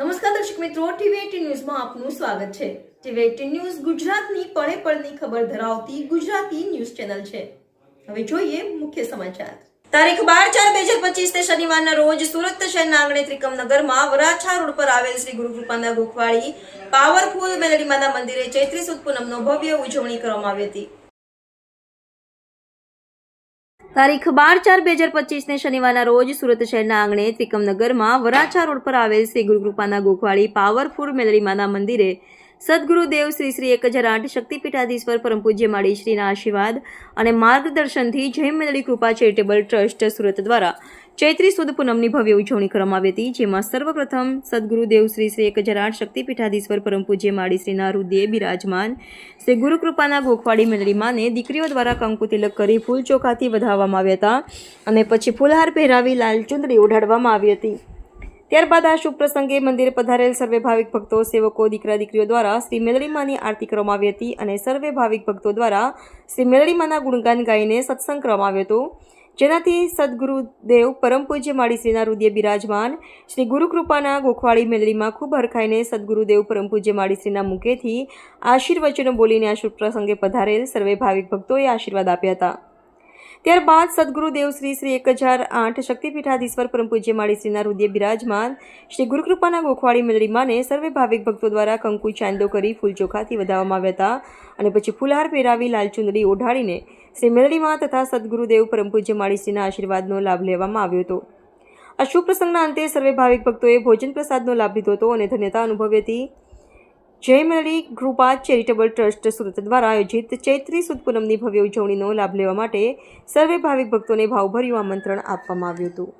નમસ્કાર દર્શક મિત્રો, ટીવી ન્યૂઝમાં આપનું સ્વાગત છે. ટીવી ન્યૂઝ ગુજરાતની પળે પળની ખબર ધરાવતી ગુજરાતી ન્યૂઝ ચેનલ છે. હવે જોઈએ મુખ્ય સમાચાર. તારીખ બાર ચાર બે હજાર પચીસ તે શનિવારના રોજ સુરત શહેરના આંગણે ત્રિકમનગરમાં વરાછા રોડ પર આવેલ શ્રી ગુરુકૃપાના ગોખવાળી પાવરફુલ મેલડી માતા મંદિરે ચૈત્રી સુદ પૂનમનો ભવ્ય ઉજવણી કરવામાં આવી હતી. તારીખ બાર ચાર બે હજાર પચીસને શનિવારના રોજ સુરત શહેરના આંગણે ત્રિકમનગરમાં વરાછા રોડ પર આવેલ શ્રી ગુરુકૃપાના ગોખવાળી પાવરફુલ મેલરીમાના મંદિરે સદગુરુદેવ શ્રી શ્રી એક હજાર આઠ શક્તિપીઠાધીશ્વર પરમ પૂજ્ય માળી શ્રીના આશીર્વાદ અને માર્ગદર્શનથી જય મેલડી કૃપા ચેરિટેબલ ટ્રસ્ટ સુરત દ્વારા ચૈત્રી સુદ પૂનમની ભવ્ય ઉજવણી કરવામાં આવી હતી, જેમાં સર્વપ્રથમ સદગુરુદેવ શ્રી શ્રી એક હજાર આઠ શક્તિપીઠાધીશ્વર પરમ પૂજ્ય માળી શ્રીના હૃદયે બિરાજમાન શ્રી ગુરુકૃપાના ગોખવાડી મંડળીમાંને દીકરીઓ દ્વારા કંકુ તિલક કરી ફૂલ ચોખાથી વધાવવામાં આવ્યા હતા અને પછી ફૂલહાર પહેરાવી લાલ ચુંદડી ઓઢાડવામાં આવી હતી. ત્યારબાદ આ શુભ પ્રસંગે મંદિરે પધારેલ સર્વે ભાવિક ભક્તો, સેવકો, દીકરા, દીકરીઓ દ્વારા શ્રી મેલડીમાની આરતી કરવામાં આવી હતી અને સર્વે ભાવિક ભક્તો દ્વારા શ્રી મેલડીમાના ગુણગાન ગાઈને સત્સંગ કરવામાં આવ્યો હતો. જેનાથી સદગુરુદેવ પરમ પૂજ્ય માળીશ્રીના હૃદય બિરાજમાન શ્રી ગુરુકૃપાના ગોખવાળી મેલડીમાં ખૂબ હરખાઈને સદગુરુદેવ પરમ પૂજ્ય માળીશ્રીના મુખેથી આશીર્વચનો બોલીને આ શુભ પ્રસંગે પધારેલ સર્વે ભાવિક ભક્તોએ આશીર્વાદ આપ્યા હતા. ત્યારબાદ સદગુરુદેવ શ્રી શ્રી એક હજાર આઠ શક્તિપીઠાધીશ્વર પરમ પૂજ્ય માળીશ્રીના રુદ્ય બિરાજમાન શ્રી ગુરુકૃપાના ગોખવાળી મંડળીમાંને સર્વે ભાવિક ભક્તો દ્વારા કંકુ ચાંદો કરી ફૂલ ચોખાથી વધાવવામાં આવ્યા હતા અને પછી ફૂલહાર પહેરાવી લાલ ચુંદડી ઓઢાડીને શ્રી મેલડીમાં તથા સદગુરુદેવ પરમ પૂજ્ય માળીશ્રીના આશીર્વાદનો લાભ લેવામાં આવ્યો હતો. આ પ્રસંગના અંતે સર્વે ભાવિક ભક્તોએ ભોજન પ્રસાદનો લાભ લીધો હતો અને ધન્યતા અનુભવી હતી. જય મેલડી કૃપા ચેરિટેબલ ટ્રસ્ટ સુરત દ્વારા આયોજિત ચૈત્રી સુદ પૂનમની ભવ્ય ઉજવણીનો લાભ લેવા માટે સર્વે ભાવિક ભક્તોને ભાવભર્યું આમંત્રણ આપવામાં આવ્યું હતું.